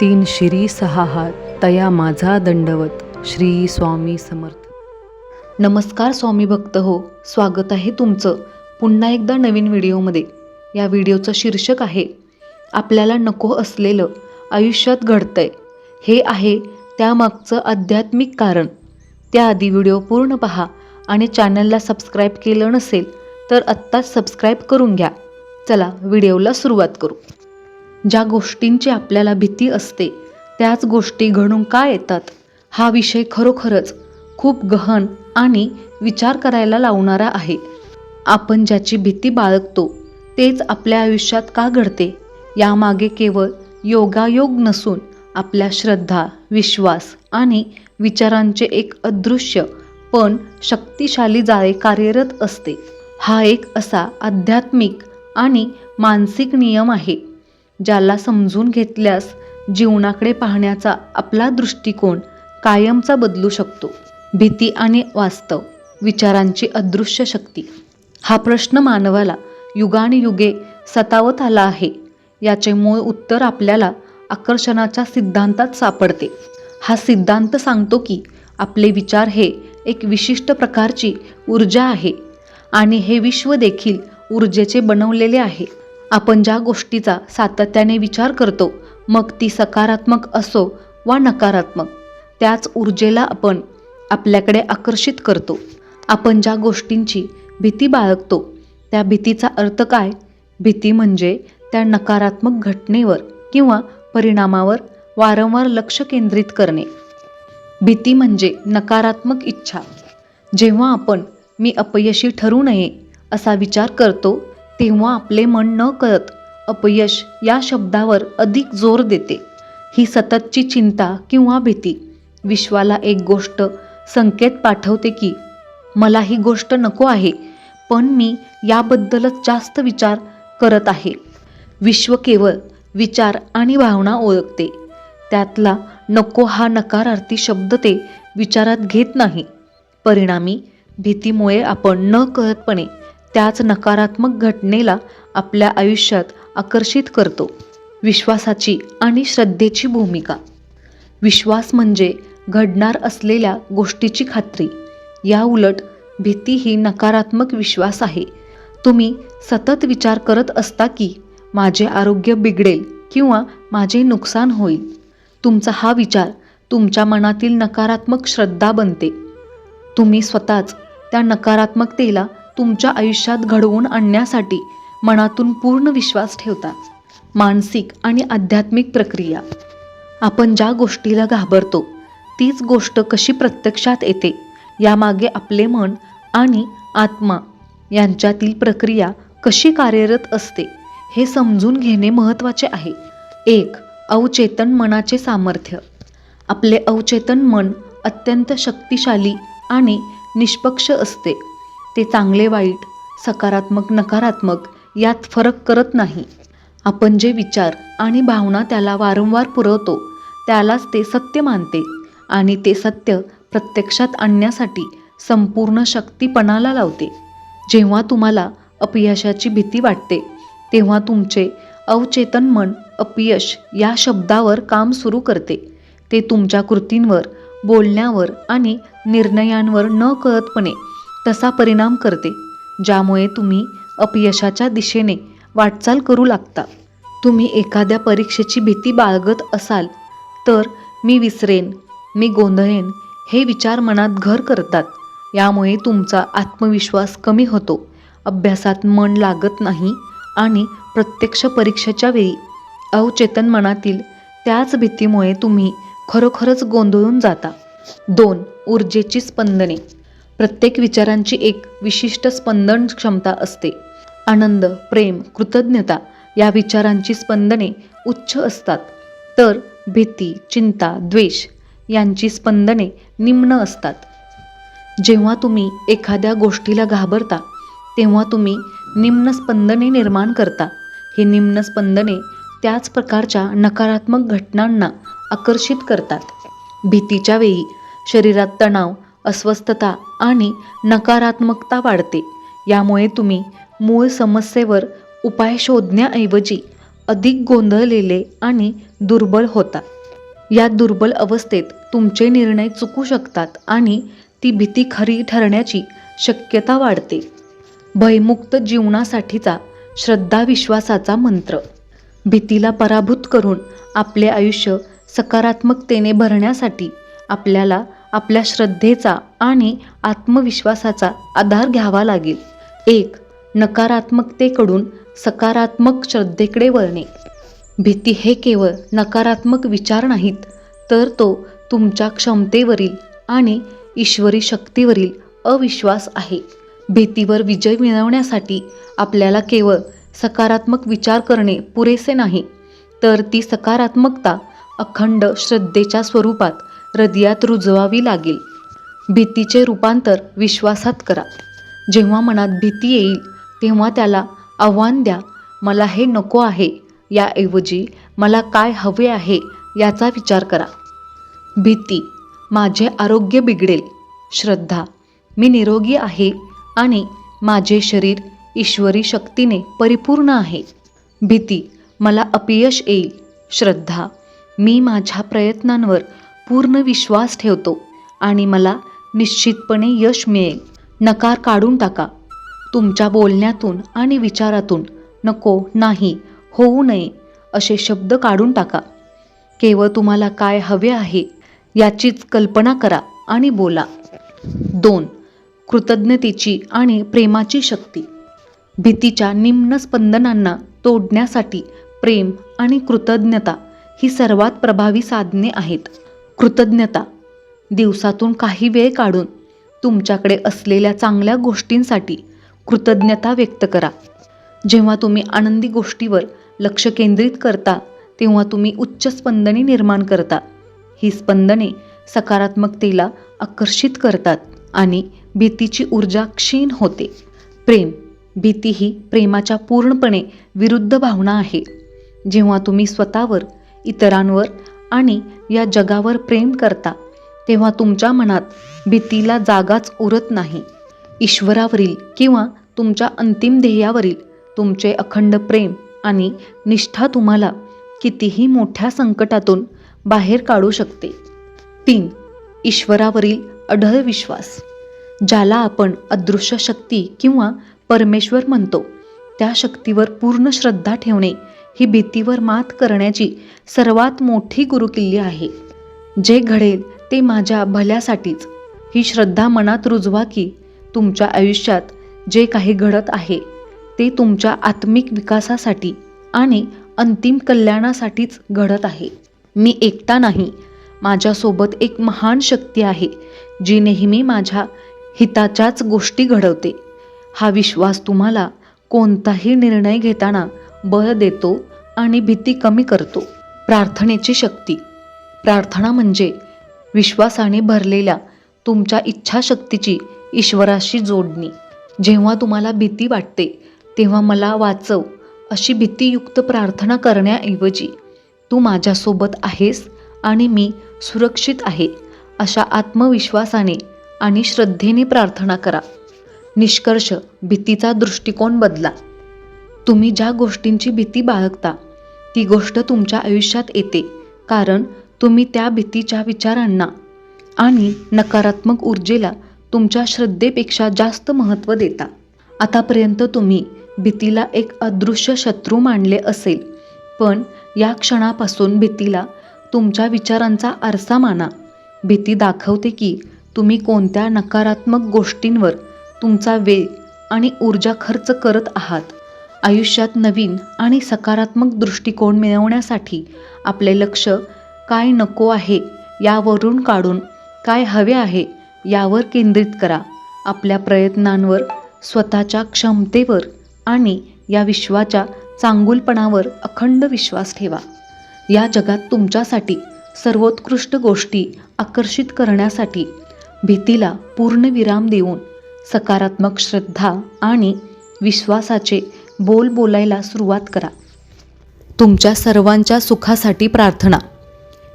तीन शिरी सहा हात तया माझा दंडवत श्री स्वामी समर्थ. नमस्कार स्वामी भक्त हो स्वागत आहे तुमचं पुन्हा एकदा नवीन व्हिडिओमध्ये. या व्हिडिओचं शीर्षक आहे आपल्याला नको असलेलं आयुष्यात घडतंय. हे आहे त्यामागचं आध्यात्मिक कारण. त्याआधी व्हिडिओ पूर्ण पहा आणि चॅनलला सबस्क्राईब केलं नसेल तर आत्ताच सबस्क्राईब करून घ्या. चला व्हिडिओला सुरुवात करू. ज्या गोष्टींची आपल्याला भीती असते त्याच गोष्टी घडून का येतात? हा विषय खरोखरच खूप गहन आणि विचार करायला लावणारा आहे. आपण ज्याची भीती बाळगतो तेच आपल्या आयुष्यात का घडते? यामागे केवळ योगायोग नसून आपल्या श्रद्धा विश्वास आणि विचारांचे एक अदृश्य पण शक्तिशाली जाळे कार्यरत असते. हा एक असा आध्यात्मिक आणि मानसिक नियम आहे. ज्याला समजून घेतल्यास जीवनाकडे पाहण्याचा आपला दृष्टिकोन कायमचा बदलू शकतो. भीती आणि वास्तव विचारांची अदृश्य शक्ती. हा प्रश्न मानवाला युगानुयुगे सतावत आला आहे. याचे मूळ उत्तर आपल्याला आकर्षणाच्या सिद्धांतात सापडते. हा सिद्धांत सांगतो की आपले विचार हे एक विशिष्ट प्रकारची ऊर्जा आहे आणि हे विश्व देखील ऊर्जेचे बनवलेले आहे. आपण ज्या गोष्टीचा सातत्याने विचार करतो मग ती सकारात्मक असो वा नकारात्मक त्याच ऊर्जेला आपण आपल्याकडे आकर्षित करतो. आपण ज्या गोष्टींची भीती बाळगतो त्या भीतीचा अर्थ काय? भीती म्हणजे त्या नकारात्मक घटनेवर किंवा परिणामावर वारंवार लक्ष केंद्रित करणे. भीती म्हणजे नकारात्मक इच्छा. जेव्हा आपण मी अपयशी ठरू नये असा विचार करतो तेव्हा आपले मन न कळत अपयश या शब्दावर अधिक जोर देते. ही सततची चिंता किंवा भीती. विश्वाला एक गोष्ट संकेत पाठवते की मला ही गोष्ट नको आहे पण मी याबद्दलच जास्त विचार करत आहे. विश्व केवळ विचार आणि भावना ओळखते. त्यातला नको हा नकारार्थी शब्द ते विचारात घेत नाही. परिणामी भीतीमुळे आपण न कळतपणे त्याच नकारात्मक घटनेला आपल्या आयुष्यात आकर्षित करतो. विश्वासाची आणि श्रद्धेची भूमिका. विश्वास म्हणजे घडणार असलेल्या गोष्टीची खात्री. या उलट भीती ही नकारात्मक विश्वास आहे. तुम्ही सतत विचार करत असता की माझे आरोग्य बिघडेल किंवा माझे नुकसान होईल. तुमचा हा विचार तुमच्या मनातील नकारात्मक श्रद्धा बनते. तुम्ही स्वतःच त्या नकारात्मकतेला तुमच्या आयुष्यात घडवून आणण्यासाठी मनातून पूर्ण विश्वास ठेवता मानसिक आणि आध्यात्मिक प्रक्रिया. आपण ज्या गोष्टीला घाबरतो तीच गोष्ट कशी प्रत्यक्षात येते यामागे आपले मन आणि आत्मा यांच्यातील प्रक्रिया कशी कार्यरत असते हे समजून घेणे महत्त्वाचे आहे. एक अवचेतन मनाचे सामर्थ्य. आपले अवचेतन मन अत्यंत शक्तिशाली आणि निष्पक्ष असते. ते चांगले वाईट सकारात्मक नकारात्मक यात फरक करत नाही. आपण जे विचार आणि भावना त्याला वारंवार पुरवतो त्यालाच ते सत्य मानते आणि ते सत्य प्रत्यक्षात आणण्यासाठी संपूर्ण शक्तीपणाला लावते. जेव्हा तुम्हाला अपयशाची भीती वाटते तेव्हा तुमचे अवचेतन मन अपयश या शब्दावर काम सुरू करते. ते तुमच्या कृतींवर बोलण्यावर आणि निर्णयांवर न कळतपणे तसा परिणाम करते ज्यामुळे तुम्ही अपयशाच्या दिशेने वाटचाल करू लागता. तुम्ही एखाद्या परीक्षेची भीती बाळगत असाल तर मी विसरेन मी गोंधळेन हे विचार मनात घर करतात. यामुळे तुमचा आत्मविश्वास कमी होतो. अभ्यासात मन लागत नाही आणि प्रत्यक्ष परीक्षेच्या वेळी अवचेतन मनातील त्याच भीतीमुळे तुम्ही खरोखरच गोंधळून जाता. दोन ऊर्जेची स्पंदने. प्रत्येक विचारांची एक विशिष्ट स्पंदन क्षमता असते. आनंद प्रेम कृतज्ञता या विचारांची स्पंदने उच्च असतात. तर भीती चिंता द्वेष यांची स्पंदने निम्न असतात. जेव्हा तुम्ही एखाद्या गोष्टीला घाबरता तेव्हा तुम्ही निम्न स्पंदने निर्माण करता. हे निम्न स्पंदने त्याच प्रकारच्या नकारात्मक घटनांना आकर्षित करतात. भीतीच्या वेळी शरीरात तणाव अस्वस्थता आणि नकारात्मकता वाढते. यामुळे तुम्ही मूळ समस्येवर उपाय शोधण्याऐवजी अधिक गोंधळलेले आणि दुर्बल होता. या दुर्बल अवस्थेत तुमचे निर्णय चुकू शकतात आणि ती भीती खरी ठरण्याची शक्यता वाढते. भयमुक्त जीवनासाठीचा श्रद्धा विश्वासाचा मंत्र. भीतीला पराभूत करून आपले आयुष्य सकारात्मकतेने भरण्यासाठी आपल्याला आपल्या श्रद्धेचा आणि आत्मविश्वासाचा आधार घ्यावा लागेल. एक नकारात्मकतेकडून सकारात्मक श्रद्धेकडे वळणे. भीती हे केवळ नकारात्मक विचार नाहीत तर तो तुमच्या क्षमतेवरील आणि ईश्वरी शक्तीवरील अविश्वास आहे. भीतीवर विजय मिळवण्यासाठी आपल्याला केवळ सकारात्मक विचार करणे पुरेसे नाही तर ती सकारात्मकता अखंड श्रद्धेच्या स्वरूपात हृदयात रुजवावी लागेल. भीतीचे रूपांतर विश्वासात करा. जेव्हा मनात भीती येईल तेव्हा त्याला आव्हान द्या मला हे नको आहे. याऐवजी मला काय हवे आहे याचा विचार करा. भीती माझे आरोग्य बिघडेल. श्रद्धा मी निरोगी आहे आणि माझे शरीर ईश्वरी शक्तीने परिपूर्ण आहे. भीती मला अपयश येईल. श्रद्धा मी माझ्या प्रयत्नांवर पूर्ण विश्वास ठेवतो आणि मला निश्चितपणे यश मिळेल. नकार काढून टाका. तुमच्या बोलण्यातून आणि विचारातून नको नाही होऊ नये असे शब्द काढून टाका. केवळ तुम्हाला काय हवे आहे याचीच कल्पना करा आणि बोला. दोन कृतज्ञतेची आणि प्रेमाची शक्ती. भीतीच्या निम्न स्पंदनांना तोडण्यासाठी प्रेम आणि कृतज्ञता ही सर्वात प्रभावी साधने आहेत. कृतज्ञता. दिवसातून काही वेळ काढून तुमच्याकडे असलेल्या चांगल्या गोष्टींसाठी कृतज्ञता व्यक्त करा. जेव्हा तुम्ही आनंदी गोष्टीवर लक्ष केंद्रित करता तेव्हा तुम्ही उच्च स्पंदने निर्माण करता. ही स्पंदने सकारात्मकतेला आकर्षित करतात आणि भीतीची ऊर्जा क्षीण होते. प्रेम. भीती ही प्रेमाच्या पूर्णपणे विरुद्ध भावना आहे. जेव्हा तुम्ही स्वतःवर इतरांवर आणि या जगावर प्रेम करता तेव्हा तुमच्या मनात भीतीला जागाच उरत नाही. ईश्वरावरील किंवा तुमच्या अंतिम ध्येयावरील तुमचे अखंड प्रेम आणि निष्ठा तुम्हाला कितीही मोठ्या संकटातून बाहेर काढू शकते. तीन ईश्वरावरील अढळ विश्वास. ज्याला आपण अदृश्य शक्ती किंवा परमेश्वर म्हणतो त्या शक्तीवर पूर्ण श्रद्धा ठेवणे ही भीतीवर मात करण्याची सर्वात मोठी गुरुकिल्ली आहे. जे घडेल ते माझ्या भल्यासाठीच. ही श्रद्धा मनात रुजवा की तुमच्या आयुष्यात जे काही घडत आहे ते तुमच्या आत्मिक विकासासाठी आणि अंतिम कल्याणासाठीच घडत आहे. मी एकटा नाही. माझ्यासोबत एक महान शक्ती आहे जी नेहमी माझ्या हिताच्याच गोष्टी घडवते. हा विश्वास तुम्हाला कोणताही निर्णय घेताना बळ देतो आणि भीती कमी करतो. प्रार्थनेची शक्ती. प्रार्थना म्हणजे विश्वासाने भरलेल्या तुमच्या इच्छाशक्तीची ईश्वराशी जोडणी. जेव्हा तुम्हाला भीती वाटते तेव्हा मला वाचव अशी भीतीयुक्त प्रार्थना करण्याऐवजी तू माझ्यासोबत आहेस आणि मी सुरक्षित आहे अशा आत्मविश्वासाने आणि श्रद्धेने प्रार्थना करा. निष्कर्ष भीतीचा दृष्टिकोन बदला. तुम्ही ज्या गोष्टींची भीती बाळगता ती गोष्ट तुमच्या आयुष्यात येते कारण तुम्ही त्या भीतीच्या विचारांना आणि नकारात्मक ऊर्जेला तुमच्या श्रद्धेपेक्षा जास्त महत्त्व देता. आतापर्यंत तुम्ही भीतीला एक अदृश्य शत्रू मानले असेल पण या क्षणापासून भीतीला तुमच्या विचारांचा आरसा माना. भीती दाखवते की तुम्ही कोणत्या नकारात्मक गोष्टींवर तुमचा वेळ आणि ऊर्जा खर्च करत आहात. आयुष्यात नवीन आणि सकारात्मक दृष्टिकोन मिळवण्यासाठी आपले लक्ष काय नको आहे यावरून काढून काय हवे आहे यावर केंद्रित करा. आपल्या प्रयत्नांवर स्वतःच्या क्षमतेवर आणि या विश्वाच्या चांगुलपणावर अखंड विश्वास ठेवा. या जगात तुमच्यासाठी सर्वोत्कृष्ट गोष्टी आकर्षित करण्यासाठी भीतीला पूर्ण विराम देऊन सकारात्मक श्रद्धा आणि विश्वासाचे बोल बोलायला सुरुवात करा. तुमच्या सर्वांच्या सुखासाठी प्रार्थना.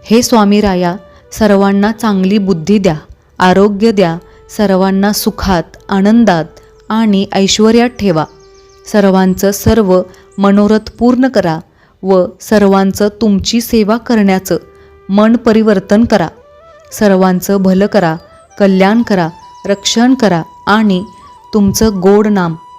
हे स्वामी राया सर्वांना चांगली बुद्धी द्या आरोग्य द्या सर्वांना सुखात आनंदात आणि ऐश्वर्यात ठेवा. सर्वांचं सर्व मनोरथ पूर्ण करा व सर्वांचं तुमची सेवा करण्याचं मन परिवर्तन करा. सर्वांचं भलं करा कल्याण करा रक्षण करा आणि तुमचं गोड नाम